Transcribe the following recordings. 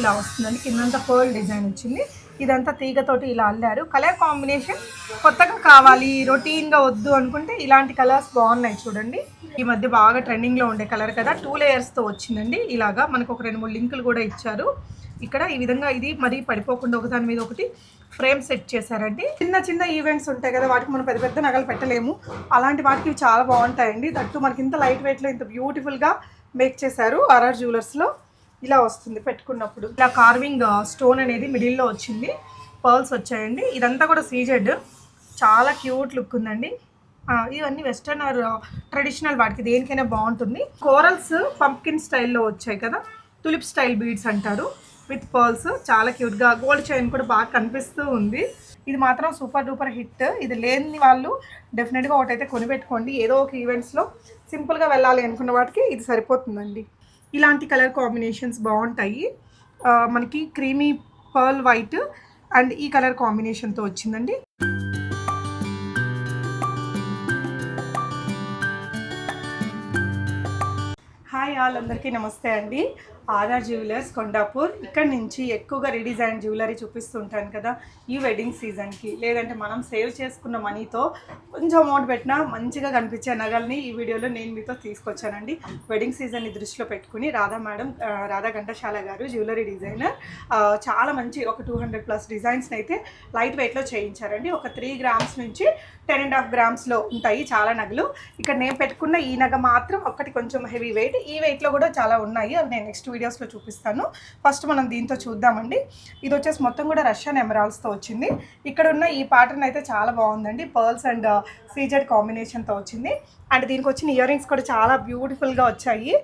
ఇలా వస్తుందండి. కిందంతా పర్ల్ డిజైన్ వచ్చింది. ఇదంతా తీగతోటి ఇలా అల్లారు. కలర్ కాంబినేషన్ కొత్తగా కావాలి రొటీన్గా వద్దు అనుకుంటే ఇలాంటి కలర్స్ బాగున్నాయి చూడండి. ఈ మధ్య బాగా ట్రెండింగ్లో ఉండే కలర్ కదా టూ లేయర్స్తో వచ్చిందండి. ఇలాగా మనకు ఒక రెండు మూడు లింకులు కూడా ఇచ్చారు. ఇక్కడ ఈ విధంగా ఇది మరీ పడిపోకుండా ఒకదాని మీద ఒకటి ఫ్రేమ్ సెట్ చేశారండి. చిన్న చిన్న ఈవెంట్స్ ఉంటాయి కదా వాటికి మనం పెద్ద పెద్ద నగలు పెట్టలేము. అలాంటి వాటికి చాలా బాగుంటాయండి. దట్టు మనకి ఇంత లైట్ వెయిట్లో ఇంత బ్యూటిఫుల్గా మేక్ చేశారు ఆర్ఆర్ జ్యువెలర్స్లో. ఇలా వస్తుంది పెట్టుకున్నప్పుడు. ఇలా కార్వింగ్ స్టోన్ uh, అనేది మిడిల్లో వచ్చింది. పర్ల్స్ వచ్చాయండి. ఇదంతా కూడా సీజెడ్ చాలా క్యూట్ లుక్ ఉందండి. ఇవన్నీ వెస్టర్న్ ఆర్ ట్రెడిషనల్ వాటికి దేనికైనా బాగుంటుంది. కోరల్స్ పంప్కిన్ స్టైల్లో వచ్చాయి కదా. తులిప్ స్టైల్ బీడ్స్ అంటారు. విత్ పర్ల్స్ చాలా క్యూట్గా గోల్డ్ చైన్ కూడా బాగా కనిపిస్తూ ఉంది. ఇది మాత్రం సూపర్ డూపర్ హిట్ ఇది లేని వాళ్ళు డెఫినెట్గా ఒకటైతే కొనిపెట్టుకోండి. ఏదో ఒక ఈవెంట్స్లో సింపుల్గా వెళ్ళాలి అనుకున్న వాటికి ఇది సరిపోతుందండి. ఇలాంటి కలర్ కాంబినేషన్స్ బాగుంటాయి. మనకి క్రీమీ పర్ల్ వైట్ అండ్ ఈ కలర్ కాంబినేషన్తో వచ్చిందండి. హాయ్ ఆల్ అందరికీ నమస్తే అండి. R R jewellers Kondapur. ఇక్కడ నుంచి ఎక్కువగా రీడిజైన్ జ్యువెలరీ చూపిస్తుంటాను కదా ఈ వెడ్డింగ్ సీజన్కి. లేదంటే మనం సేవ్ చేసుకున్న మనీతో కొంచెం అమౌంట్ పెట్టినా మంచిగా కనిపించే నగల్ని ఈ వీడియోలో నేను మీతో తీసుకొచ్చానండి. వెడ్డింగ్ సీజన్ని దృష్టిలో పెట్టుకుని రాధా మేడం రాధా ఘంటశాల గారు జ్యువెలరీ డిజైనర్ చాలా మంచి ఒక టూ హండ్రెడ్ ప్లస్ డిజైన్స్ని అయితే లైట్ వెయిట్లో చేయించారండి. ఒక త్రీ గ్రామ్స్ నుంచి టెన్ అండ్ హాఫ్ గ్రామ్స్లో ఉంటాయి చాలా నగలు. ఇక్కడ నేను పెట్టుకున్న ఈ నగ మాత్రం ఒక్కటి కొంచెం హెవీ వెయిట్. ఈ వెయిట్లో కూడా చాలా ఉన్నాయి. అవి నేను నెక్స్ట్ వీడియోస్లో చూపిస్తాను. ఫస్ట్ మనం దీంతో చూద్దామండి. ఇది వచ్చేసి మొత్తం కూడా రష్యన్ ఎమరాల్స్తో వచ్చింది. ఇక్కడ ఉన్న ఈ ప్యాటర్న్ అయితే చాలా బాగుందండి. పర్ల్స్ అండ్ సీజెడ్ కాంబినేషన్తో వచ్చింది అండ్ దీనికి వచ్చిన ఇయర్ రింగ్స్ కూడా చాలా బ్యూటిఫుల్గా వచ్చాయి.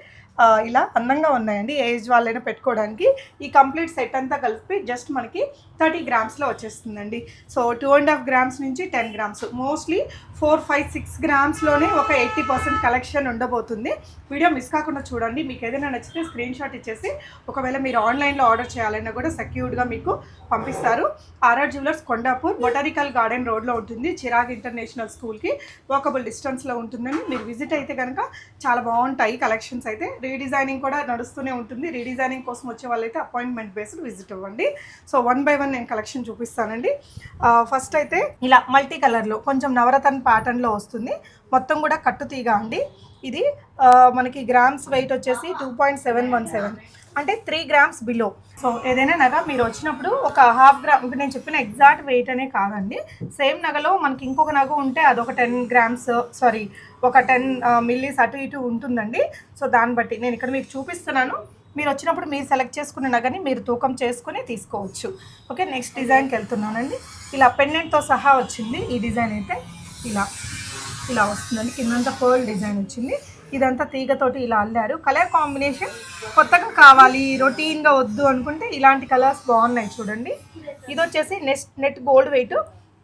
ఇలా అందంగా ఉన్నాయండి. ఏజ్ వాళ్ళైనా పెట్టుకోవడానికి ఈ కంప్లీట్ సెట్ అంతా కలిపి జస్ట్ మనకి థర్టీ గ్రామ్స్లో వచ్చేస్తుందండి. So two and half grams నుంచి ten grams. Mostly four five six గ్రామ్స్లోనే ఒక ఎయిటీ పర్సెంట్ కలెక్షన్ ఉండబోతుంది. వీడియో మిస్ కాకుండా చూడండి. మీకు ఏదైనా నచ్చితే స్క్రీన్ షాట్ ఇచ్చేసి ఒకవేళ మీరు ఆన్లైన్లో ఆర్డర్ చేయాలన్నా కూడా సెక్యూర్డ్గా మీకు పంపిస్తారు. R R jewellers Kondapur botanical garden రోడ్లో ఉంటుంది. చిరాగ్ ఇంటర్నేషనల్ స్కూల్కి వాకబుల్ డిస్టెన్స్లో ఉంటుందండి మీరు విజిట్ అయితే కనుక చాలా బాగుంటాయి కలెక్షన్స్ అయితే. రీడిజైనింగ్ కూడా నడుస్తూనే ఉంటుంది. రీడిజైనింగ్ కోసం వచ్చే వాళ్ళైతే అపాయింట్మెంట్ బేస్డ్ విజిట్ అవ్వండి సో వన్ బై వన్ నేను కలెక్షన్ చూపిస్తానండి. ఫస్ట్ అయితే ఇలా మల్టీ కలర్లో కొంచెం నవరతన్ ప్యాటర్న్లో వస్తుంది. మొత్తం కూడా కట్టు తీగ అండి. ఇది మనకి గ్రామ్స్ వెయిట్ వచ్చేసి two point seven one seven. అంటే త్రీ గ్రామ్స్ బిలో సో ఏదైనా నగ మీరు వచ్చినప్పుడు ఒక హాఫ్ గ్రామ్ ఇప్పుడు నేను చెప్పిన ఎగ్జాక్ట్ వెయిట్ అనే కాదండి. సేమ్ నగలో మనకి ఇంకొక నగ ఉంటే అదొక టెన్ గ్రామ్స్ సారీ ఒక టెన్ మిల్లీస్ అటు ఇటు ఉంటుందండి. సో దాన్ని బట్టి నేను ఇక్కడ మీకు చూపిస్తున్నాను. మీరు వచ్చినప్పుడు మీరు సెలెక్ట్ చేసుకున్న నగని మీరు తూకం చేసుకుని తీసుకోవచ్చు. ఓకే నెక్స్ట్ డిజైన్కి వెళ్తున్నానండి. ఇలా పెండెంట్తో సహా వచ్చింది. ఈ డిజైన్ అయితే ఇలా ఇలా వస్తుందండి. కిందంతా పర్ల్ డిజైన్ వచ్చింది. ఇదంతా తీగతోటి ఇలా అల్లారు. కలర్ కాంబినేషన్ కొత్తగా కావాలి రొటీన్గా వద్దు అనుకుంటే ఇలాంటి కలర్స్ బాగున్నాయి చూడండి. ఇది వచ్చేసి next net gold weight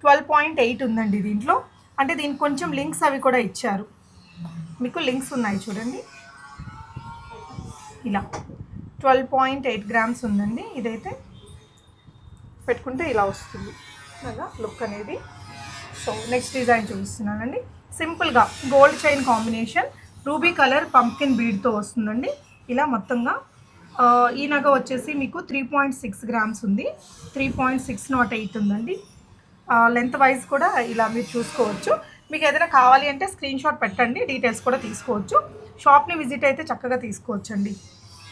twelve point eight ఉందండి దీంట్లో. అంటే దీనికి కొంచెం లింక్స్ అవి కూడా ఇచ్చారు. మీకు లింక్స్ ఉన్నాయి చూడండి. ఇలా ట్వెల్వ్ పాయింట్ ఎయిట్ గ్రామ్స్ ఉందండి. ఇదైతే పెట్టుకుంటే ఇలా వస్తుంది. అలా లుక్ అనేది. సో నెక్స్ట్ డిజైన్ చూపిస్తున్నానండి. సింపుల్గా gold chain combination ruby colour pumpkin బీడ్తో వస్తుందండి. ఇలా మొత్తంగా ఈ నగ వచ్చేసి మీకు త్రీ పాయింట్ సిక్స్ గ్రామ్స్ ఉంది. Three point six not eight ఉందండి. లెంత్ వైజ్ కూడా ఇలా మీరు చూసుకోవచ్చు. మీకు ఏదైనా కావాలి అంటే స్క్రీన్ షాట్ పెట్టండి డీటెయిల్స్ కూడా తీసుకోవచ్చు. షాప్ని విజిట్ అయితే చక్కగా తీసుకోవచ్చండి.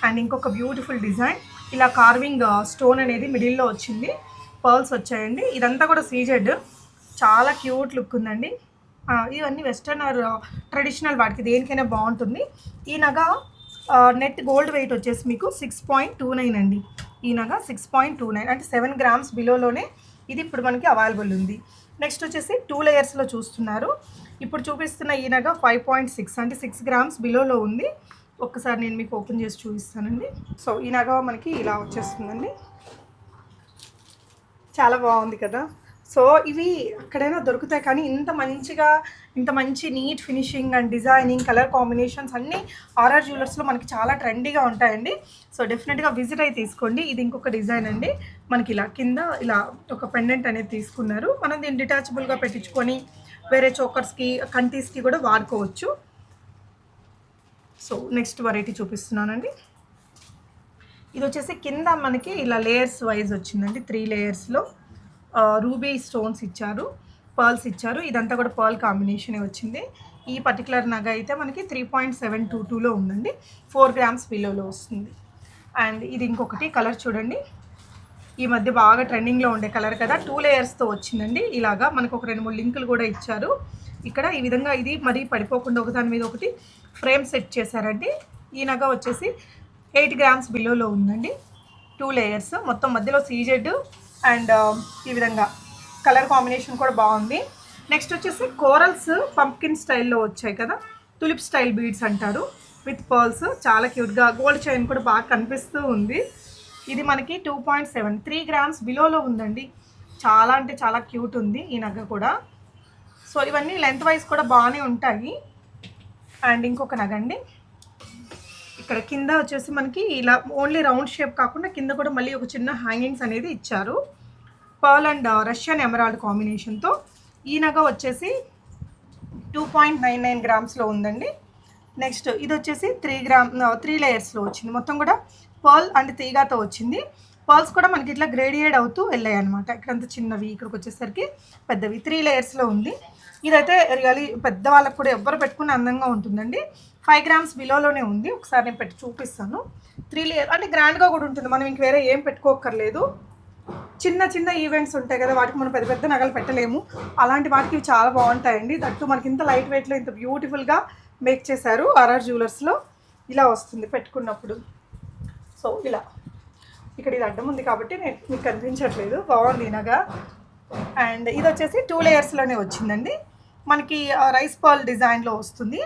అండ్ ఇంకొక బ్యూటిఫుల్ డిజైన్ ఇలా కార్వింగ్ స్టోన్ అనేది మిడిల్లో వచ్చింది. పర్ల్స్ వచ్చాయండి. ఇదంతా కూడా సీజెడ్. చాలా క్యూట్ లుక్ ఉందండి. ఇవన్నీ వెస్టర్న్ ఆర్ ట్రెడిషనల్ వాటికి దేనికైనా బాగుంటుంది. ఈ నగ నెట్ గోల్డ్ వెయిట్ వచ్చేసి మీకు సిక్స్ పాయింట్ టూ నైన్ అండి. ఈ నగ సిక్స్ పాయింట్ టూ నైన్ అంటే సెవెన్ గ్రామ్స్ బిలోలోనే ఇది ఇప్పుడు మనకి అవైలబుల్ ఉంది. నెక్స్ట్ వచ్చేసి టూ లేయర్స్లో చూస్తున్నారు. ఇప్పుడు చూపిస్తున్న ఈ నగ ఫైవ్ పాయింట్ సిక్స్ అంటే సిక్స్ గ్రామ్స్ బిలోలో ఉంది. ఒక్కసారి నేను మీకు ఓపెన్ చేసి చూపిస్తానండి. సో ఈ నగ మనకి ఇలా వచ్చేస్తుందండి. చాలా బాగుంది కదా? సో ఇవి ఎక్కడైనా దొరుకుతాయి కానీ ఇంత మంచిగా ఇంత మంచి neat finishing and designing colour combinations అన్నీ ఆర్ఆర్ జ్యువెలర్స్లో మనకి చాలా ట్రెండీగా ఉంటాయండి. సో డెఫినెట్గా విజిట్ అయి తీసుకోండి. ఇది ఇంకొక డిజైన్ అండి. మనకి ఇలా కింద ఇలా ఒక పెండెంట్ అనేది తీసుకున్నారు. మనం దీన్ని డిటాచబుల్గా పెట్టించుకొని వేరే చోకర్స్కి కంటీస్కి కూడా వాడుకోవచ్చు. సో నెక్స్ట్ వెరైటీ చూపిస్తున్నానండి. ఇది వచ్చేసి కింద మనకి ఇలా లేయర్స్ వైజ్ వచ్చిందండి. త్రీ లేయర్స్లో రూబీ స్టోన్స్ ఇచ్చారు పర్ల్స్ ఇచ్చారు. ఇదంతా కూడా పర్ల్ కాంబినేషనే వచ్చింది. ఈ పర్టికులర్ నగ అయితే మనకి త్రీ పాయింట్ సెవెన్ టూ టూలో ఉందండి. ఫోర్ గ్రామ్స్ బిలోలో వస్తుంది. అండ్ ఇది ఇంకొకటి కలర్ చూడండి. ఈ మధ్య బాగా ట్రెండింగ్లో ఉండే కలర్ కదా టూ లేయర్స్తో వచ్చిందండి. ఇలాగా మనకు ఒక రెండు మూడు లింకులు కూడా ఇచ్చారు. ఇక్కడ ఈ విధంగా ఇది మరీ పడిపోకుండా ఒకదాని మీద ఒకటి ఫ్రేమ్ సెట్ చేశారండి. ఈ నగ వచ్చేసి ఎయిట్ గ్రామ్స్ బిలోలో ఉందండి. Two layers. మొత్తం మధ్యలో సీజెడ్ అండ్ um, ఈ విధంగా కలర్ కాంబినేషన్ కూడా బాగుంది. నెక్స్ట్ వచ్చేసి కోరల్స్ పంప్కిన్ స్టైల్లో వచ్చాయి కదా తులిప్ స్టైల్ బీడ్స్ అంటారు. విత్ పర్ల్స్ చాలా క్యూట్గా గోల్డ్ చైన్ కూడా బాగా కనిపిస్తూ ఉంది. ఇది మనకి two point seven three grams బిలోలో ఉందండి. చాలా అంటే చాలా క్యూట్ ఉంది ఈ నగ కూడా. సో ఇవన్నీ లెంత్ వైజ్ కూడా బాగానే ఉంటాయి. అండ్ ఇంకొక నగ అండి ఇక్కడ కింద వచ్చేసి మనకి ఇలా ఓన్లీ రౌండ్ షేప్ కాకుండా కింద కూడా మళ్ళీ ఒక చిన్న హ్యాంగింగ్స్ అనేది ఇచ్చారు. పర్ల్ అండ్ రష్యన్ ఎమరాల్డ్ కాంబినేషన్తో ఈ నగ వచ్చేసి టూ పాయింట్ నైన్ నైన్ గ్రామ్స్లో ఉందండి. నెక్స్ట్ ఇది వచ్చేసి త్రీ గ్రామ్ త్రీ లేయర్స్లో వచ్చింది. మొత్తం కూడా పర్ల్ అండ్ తీగాతో వచ్చింది. పర్ల్స్ కూడా మనకి ఇట్లా గ్రేడియేట్ అవుతూ వెళ్ళాయి అనమాట ఇక్కడంతా చిన్నవి ఇక్కడికి వచ్చేసరికి పెద్దవి. త్రీ లేయర్స్లో ఉంది. ఇదైతే రియలీ పెద్దవాళ్ళకి కూడా ఎవ్వరు పెట్టుకుని అందంగా ఉంటుందండి. ఫైవ్ గ్రామ్స్ బిలోలోనే ఉంది. ఒకసారి నేను పెట్టి చూపిస్తాను. త్రీ లేయర్ అంటే గ్రాండ్గా కూడా ఉంటుంది. మనం ఇంక వేరే ఏం పెట్టుకోక్కర్లేదు. చిన్న చిన్న ఈవెంట్స్ ఉంటాయి కదా వాటికి మనం పెద్ద పెద్ద నగలు పెట్టలేము. అలాంటి వాటికి ఇవి చాలా బాగుంటాయండి. దట్టు మనకి ఇంత లైట్ వెయిట్లో ఇంత బ్యూటిఫుల్గా మేక్ చేశారు ఆర్ఆర్ జ్యువెలర్స్లో. ఇలా వస్తుంది పెట్టుకున్నప్పుడు. సో ఇలా. ఇక్కడ ఇది అడ్డం ఉంది కాబట్టి నేను మీకు కనిపించట్లేదు. బాగుంది ఇనగా అండ్ ఇది వచ్చేసి టూ లేయర్స్లోనే వచ్చిందండి. మనకి రైస్ పాల్ డిజైన్లో వస్తుంది.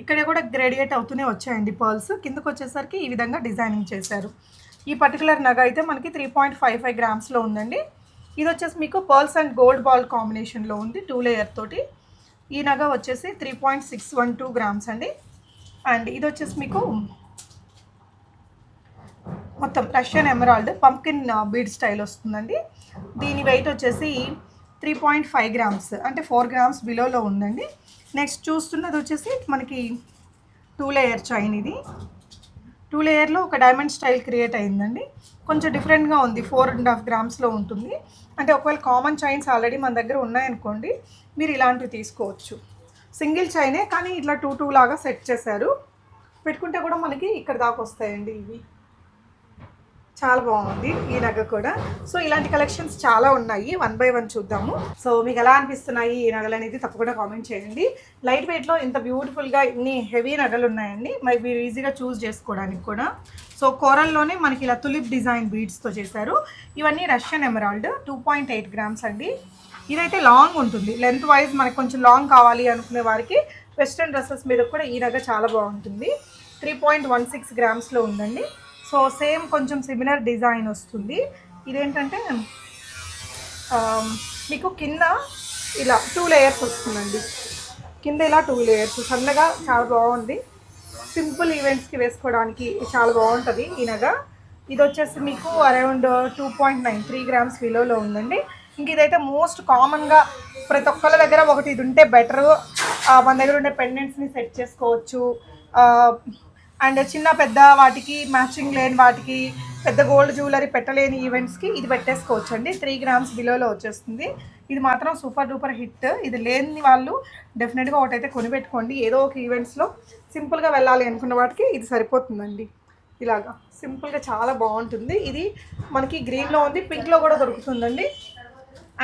ఇక్కడ కూడా గ్రేడియేట్ అవుతూనే వచ్చాయండి పర్ల్స్. కిందకు వచ్చేసరికి ఈ విధంగా డిజైనింగ్ చేశారు. ఈ పర్టికులర్ నగ అయితే మనకి త్రీ పాయింట్ ఫైవ్ ఫైవ్ గ్రామ్స్లో ఉందండి. ఇది వచ్చేసి మీకు పర్ల్స్ అండ్ గోల్డ్ బాల్ కాంబినేషన్లో ఉంది టూ లేయర్ తోటి. ఈ నగ వచ్చేసి three point six one two grams అండి. అండ్ ఇది వచ్చేసి మీకు మొత్తం Russian emerald pumpkin bead style వస్తుందండి. దీని వెయిట్ వచ్చేసి త్రీ పాయింట్ ఫైవ్ గ్రామ్స్ అంటే ఫోర్ గ్రామ్స్ బిలోలో ఉందండి. నెక్స్ట్ చూస్తున్నది వచ్చేసి మనకి టూ లేయర్ చైన్ ఇది. టూ లేయర్లో ఒక డైమండ్ స్టైల్ క్రియేట్ అయిందండి. కొంచెం డిఫరెంట్గా ఉంది. ఫోర్ అండ్ హాఫ్ గ్రామ్స్లో ఉంటుంది. అంటే ఒకవేళ కామన్ చైన్స్ ఆల్రెడీ మన దగ్గర ఉన్నాయనుకోండి మీరు ఇలాంటివి తీసుకోవచ్చు. సింగిల్ చైనే కానీ ఇట్లా టూ టూ లాగా సెట్ చేశారు. పెట్టుకుంటే కూడా మనకి ఇక్కడ దాకా వస్తాయండి ఇవి. చాలా బాగుంది ఈ నగ కూడా. సో ఇలాంటి కలెక్షన్స్ చాలా ఉన్నాయి. వన్ బై వన్ చూద్దాము. సో మీకు ఎలా అనిపిస్తున్నాయి ఈ నగలు అనేది తప్పకుండా కామెంట్ చేయండి. లైట్ వెయిట్లో ఇంత బ్యూటిఫుల్గా ఇన్ని హెవీ నగలు ఉన్నాయండి. మరి మీరు ఈజీగా చూస్ చేసుకోవడానికి కూడా. సో కోరల్లోనే మనకి ఇలా తులిప్ డిజైన్ బీడ్స్తో చేశారు. ఇవన్నీ Russian emerald two point eight grams అండి. ఇదైతే లాంగ్ ఉంటుంది. లెంత్ వైజ్ మనకు కొంచెం లాంగ్ కావాలి అనుకునే వారికి వెస్ట్రన్ డ్రెస్సెస్ మీద కూడా ఈ నగ చాలా బాగుంటుంది. త్రీ పాయింట్ వన్ సిక్స్ గ్రామ్స్లో ఉందండి. సో సేమ్ కొంచెం సిమిలర్ డిజైన్ వస్తుంది. ఇదేంటంటే మీకు కింద ఇలా టూ లేయర్స్ వస్తుందండి. కింద ఇలా టూ లేయర్స్ సన్నగా చాలా బాగుంది. సింపుల్ ఈవెంట్స్కి వేసుకోవడానికి చాలా బాగుంటుంది ఈనగా ఇది వచ్చేసి మీకు around two point nine three grams విలోలో ఉందండి. ఇంక ఇదైతే మోస్ట్ కామన్గా ప్రతి ఒక్కళ్ళ దగ్గర ఒకటి ఇది ఉంటే బెటర్. మన దగ్గర ఉండే పెండెంట్స్ని సెట్ చేసుకోవచ్చు. అండ్ చిన్న పెద్ద వాటికి మ్యాచింగ్ లేని వాటికి పెద్ద గోల్డ్ జ్యువెలరీ పెట్టలేని ఈవెంట్స్కి ఇది పెట్టేసుకోవచ్చు అండి త్రీ గ్రామ్స్ బిలోలో వచ్చేస్తుంది. ఇది మాత్రం సూపర్ డూపర్ హిట్ ఇది లేని వాళ్ళు డెఫినెట్గా ఒకటైతే కొనిపెట్టుకోండి. ఏదో ఒక ఈవెంట్స్లో సింపుల్గా వెళ్ళాలి అనుకున్న వాటికి ఇది సరిపోతుందండి. ఇలాగా సింపుల్గా చాలా బాగుంటుంది. ఇది మనకి గ్రీన్లో ఉంది పింక్లో కూడా దొరుకుతుందండి.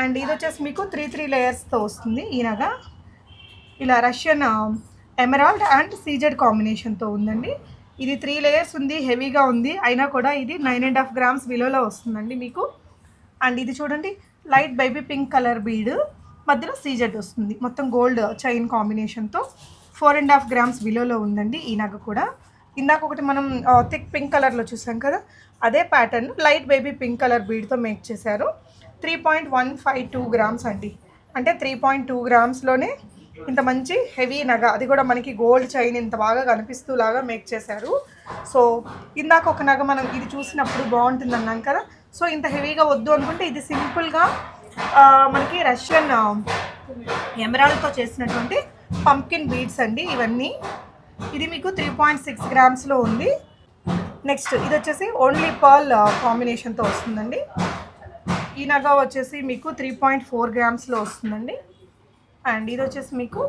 అండ్ ఇది వచ్చేసి మీకు త్రీ త్రీ లేయర్స్తో వస్తుంది ఈనగా ఇలా రష్యన్ ఎమరాల్డ్ అండ్ సీజెడ్ కాంబినేషన్తో ఉందండి. ఇది త్రీ లేయర్స్ ఉంది హెవీగా ఉంది. అయినా కూడా ఇది నైన్ అండ్ హాఫ్ గ్రామ్స్ విలోలో వస్తుందండి మీకు. అండ్ ఇది చూడండి light baby pink colour bead మధ్యలో సీజెడ్ వస్తుంది. మొత్తం గోల్డ్ చైన్ కాంబినేషన్తో ఫోర్ అండ్ హాఫ్ గ్రామ్స్ విలోలో ఉందండి ఈ నగ కూడా. ఇందాక ఒకటి మనం థిక్ పింక్ కలర్లో చూసాం కదా అదే pattern light baby pink colour బీడ్తో make చేశారు. Three point one five two grams అండి. అంటే త్రీ పాయింట్ టూ గ్రామ్స్లోనే ఇంత మంచి హెవీ నగ. అది కూడా మనకి గోల్డ్ చైన్ ఇంత బాగా కనిపిస్తూ లాగా మేక్ చేశారు. సో ఇందాక ఒక నగ మనం ఇది చూసినప్పుడు బాగుంటుంది అన్నాం కదా. సో ఇంత హెవీగా వద్దు అనుకుంటే ఇది సింపుల్గా మనకి రష్యన్ ఎమరాల్తో చేసినటువంటి పంకిన్ బీడ్స్ అండి ఇవన్నీ. ఇది మీకు త్రీ పాయింట్ సిక్స్ గ్రామ్స్లో ఉంది. నెక్స్ట్ ఇది వచ్చేసి ఓన్లీ పర్ల్ కాంబినేషన్తో వస్తుందండి. ఈ నగ వచ్చేసి మీకు త్రీ పాయింట్ ఫోర్ గ్రామ్స్లో వస్తుందండి. అండ్ ఇది వచ్చేసి మీకు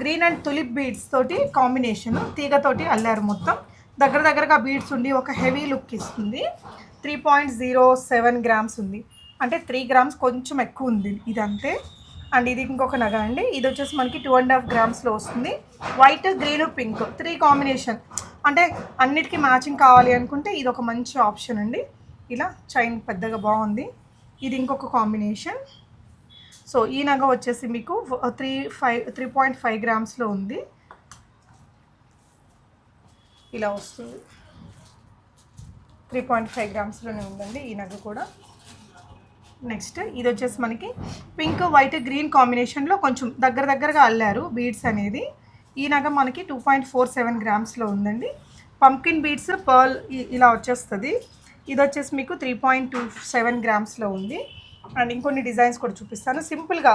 గ్రీన్ అండ్ తులిప్ బీడ్స్ తోటి కాంబినేషన్ తీగతోటి అల్లారు మొత్తం. దగ్గర దగ్గరగా బీడ్స్ ఉండి ఒక హెవీ లుక్ ఇస్తుంది. Three point zero seven grams ఉంది. అంటే త్రీ గ్రామ్స్ కొంచెం ఎక్కువ ఉంది ఇదంతే. అండ్ ఇది ఇంకొక నగ అండి. ఇది వచ్చేసి మనకి టూ అండ్ హాఫ్ గ్రామ్స్లో వస్తుంది. White green pink three combination అంటే అన్నిటికీ మ్యాచింగ్ కావాలి అనుకుంటే ఇది ఒక మంచి ఆప్షన్ అండి. ఇలా చైన్ పెద్దగా బాగుంది. ఇది ఇంకొక కాంబినేషన్ సో ఈ నగ వచ్చేసి మీకు three five three point five గ్రామ్స్లో ఉంది. ఇలా వస్తుంది. త్రీ పాయింట్ ఫైవ్ గ్రామ్స్లోనే ఉందండి ఈ నగ కూడా. నెక్స్ట్ ఇది వచ్చేసి మనకి పింక్ వైట్ గ్రీన్ కాంబినేషన్లో కొంచెం దగ్గర దగ్గరగా అల్లారు బీడ్స్ అనేది. ఈ నగ మనకి టూ పాయింట్ ఫోర్ సెవెన్ గ్రామ్స్లో ఉందండి. పంకిన్ బీడ్స్ పర్ల్ ఇలా వచ్చేస్తుంది. ఇది వచ్చేసి మీకు త్రీ పాయింట్ టూ సెవెన్ గ్రామ్స్లో ఉంది. అండ్ ఇంకొన్ని డిజైన్స్ కూడా చూపిస్తాను. సింపుల్గా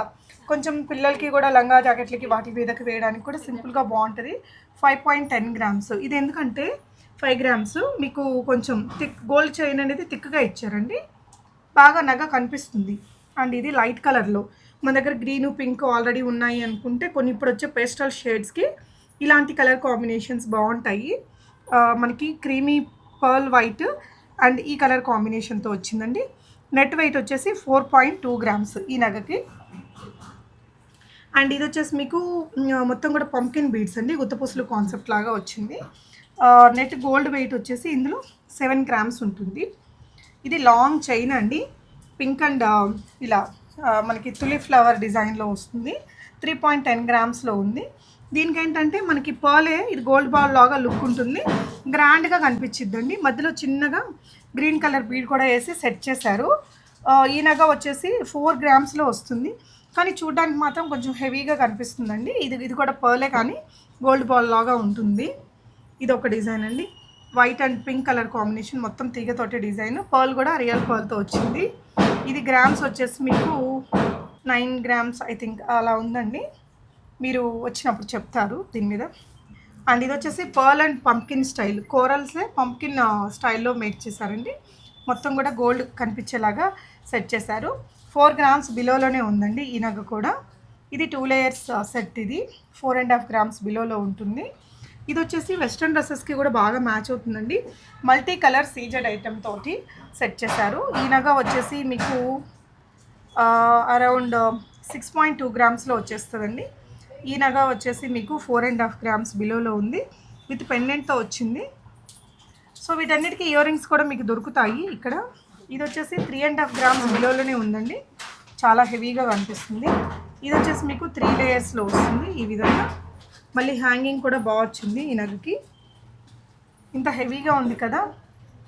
కొంచెం పిల్లలకి కూడా లంగా జాకెట్లకి వాటి మీదకి వేయడానికి కూడా సింపుల్గా బాగుంటుంది. ఫైవ్ పాయింట్ టెన్ గ్రామ్స్ ఇది ఎందుకంటే ఫైవ్ గ్రామ్స్ మీకు కొంచెం థిక్ గోల్డ్ చైన్ అనేది థిక్గా ఇచ్చారండి. బాగా నగ కనిపిస్తుంది. అండ్ ఇది లైట్ కలర్లో మన దగ్గర గ్రీన్ పింక్ ఆల్రెడీ ఉన్నాయి అనుకుంటే కొన్ని ఇప్పుడు వచ్చే పేస్టల్ షేడ్స్కి ఇలాంటి కలర్ కాంబినేషన్స్ బాగుంటాయి. మనకి క్రీమీ పర్ల్ వైట్ అండ్ ఈ కలర్ కాంబినేషన్తో వచ్చిందండి. నెట్ వెయిట్ వచ్చేసి ఫోర్ పాయింట్ టూ గ్రామ్స్ ఈ నగకి. అండ్ ఇది వచ్చేసి మీకు మొత్తం కూడా పంకిన్ బీడ్స్ అండి గుత్తపూసలు కాన్సెప్ట్ లాగా వచ్చింది. నెట్ గోల్డ్ వెయిట్ వచ్చేసి ఇందులో సెవెన్ గ్రామ్స్ ఉంటుంది. ఇది లాంగ్ చైన్ అండి పింక్ అండ్ ఇలా మనకి తులి ఫ్లవర్ డిజైన్లో వస్తుంది. త్రీ పాయింట్ టెన్ గ్రామ్స్లో ఉంది. దీనికి ఏంటంటే మనకి పర్లే ఇది గోల్డ్ బాల్ లాగా లుక్ ఉంటుంది. గ్రాండ్గా కనిపించిద్దండి. మధ్యలో చిన్నగా గ్రీన్ కలర్ బీడ్ కూడా వేసి సెట్ చేశారు. ఆ, ఈ నగ వచ్చేసి ఫోర్ గ్రామ్స్లో వస్తుంది. కానీ చూడడానికి మాత్రం కొంచెం హెవీగా కనిపిస్తుందండి. ఇది ఇది కూడా పర్లే కానీ గోల్డ్ బాల్ లాగా ఉంటుంది. ఇది ఒక డిజైన్ అండి. White and pink colour combination మొత్తం తీగతోటి డిజైన్. పర్ల్ కూడా రియల్ పర్ల్తో వచ్చింది. ఇది గ్రామ్స్ వచ్చేసి మీకు నైన్ గ్రామ్స్ ఐ థింక్ అలా ఉందండి. మీరు వచ్చినప్పుడు చెప్తారు దీని మీద. అండ్ ఇది వచ్చేసి పర్ల్ అండ్ పంకిన్ స్టైల్. కోరల్సే పంకిన్ స్టైల్లో మేక్ చేశారండి. మొత్తం కూడా గోల్డ్ కనిపించేలాగా సెట్ చేశారు. ఫోర్ గ్రామ్స్ బిలోలోనే ఉందండి ఈ నగ కూడా. ఇది టూ లేయర్స్ సెట్ ఇది. ఫోర్ అండ్ హాఫ్ గ్రామ్స్ బిలోలో ఉంటుంది. ఇది వచ్చేసి వెస్ట్రన్ డ్రెస్సెస్కి కూడా బాగా మ్యాచ్ అవుతుందండి. Multi colour C Z item తోటి సెట్ చేశారు. ఈ నగ వచ్చేసి మీకు అరౌండ్ సిక్స్ పాయింట్ టూ గ్రామ్స్లో వచ్చేస్తుందండి. ఈ నగ వచ్చేసి మీకు ఫోర్ అండ్ హాఫ్ గ్రామ్స్ బిలోలో ఉంది. విత్ పెండెంట్తో వచ్చింది. సో వీటన్నిటికీ ఇయర్ రింగ్స్ కూడా మీకు దొరుకుతాయి ఇక్కడ. ఇది వచ్చేసి త్రీ అండ్ హాఫ్ గ్రామ్స్ బిలోలోనే ఉందండి. చాలా హెవీగా కనిపిస్తుంది. ఇది వచ్చేసి మీకు త్రీ లేయర్స్లో వస్తుంది ఈ విధంగా. మళ్ళీ హ్యాంగింగ్ కూడా బాగా వచ్చింది ఈ నగకి. ఇంత హెవీగా ఉంది కదా.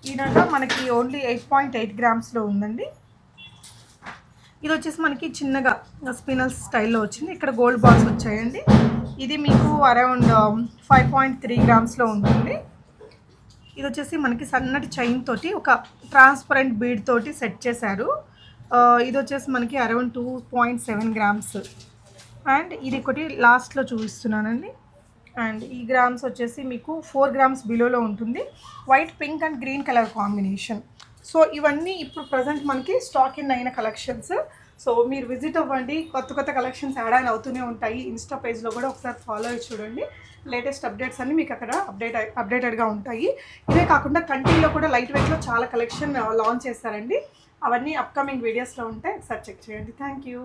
ఈ నగ మనకి ఓన్లీ ఎయిట్ పాయింట్ ఎయిట్ గ్రామ్స్లో ఉందండి. ఇది వచ్చేసి మనకి చిన్నగా స్పినల్ స్టైల్లో వచ్చింది. ఇక్కడ గోల్డ్ బాల్స్ వచ్చాయండి. ఇది మీకు అరౌండ్ ఫైవ్ పాయింట్ త్రీ గ్రామ్స్లో ఉంటుంది. ఇది వచ్చేసి మనకి సన్నటి చైన్ తోటి ఒక ట్రాన్స్పరెంట్ బీడ్ తోటి సెట్ చేశారు. ఇది వచ్చేసి మనకి around two point seven grams and ఇది ఒకటి లాస్ట్లో చూపిస్తున్నానండి. అండ్ ఈ గ్రామ్స్ వచ్చేసి మీకు ఫోర్ గ్రామ్స్ బిలోలో ఉంటుంది. White pink and green colour combination so ఇవన్నీ ఇప్పుడు ప్రజెంట్ మనకి స్టాక్ ఇన్ అయిన కలెక్షన్స్ సో మీరు విజిట్ అవ్వండి. కొత్త కొత్త కలెక్షన్స్ యాడ్ అయిన అవుతూనే ఉంటాయి. ఇన్స్టా పేజ్లో కూడా ఒకసారి ఫాలో అయ్యి చూడండి. లేటెస్ట్ అప్డేట్స్ అన్నీ మీకు అక్కడ అప్డేట్ అప్డేటెడ్గా ఉంటాయి. ఇవే కాకుండా కంట్రీలో కూడా లైట్ వెయిట్లో చాలా కలెక్షన్ లాంచ్ uh, చేస్తారండి. అవన్నీ అప్కమింగ్ వీడియోస్లో ఉంటాయి ఒకసారి చెక్ చేయండి. Thank you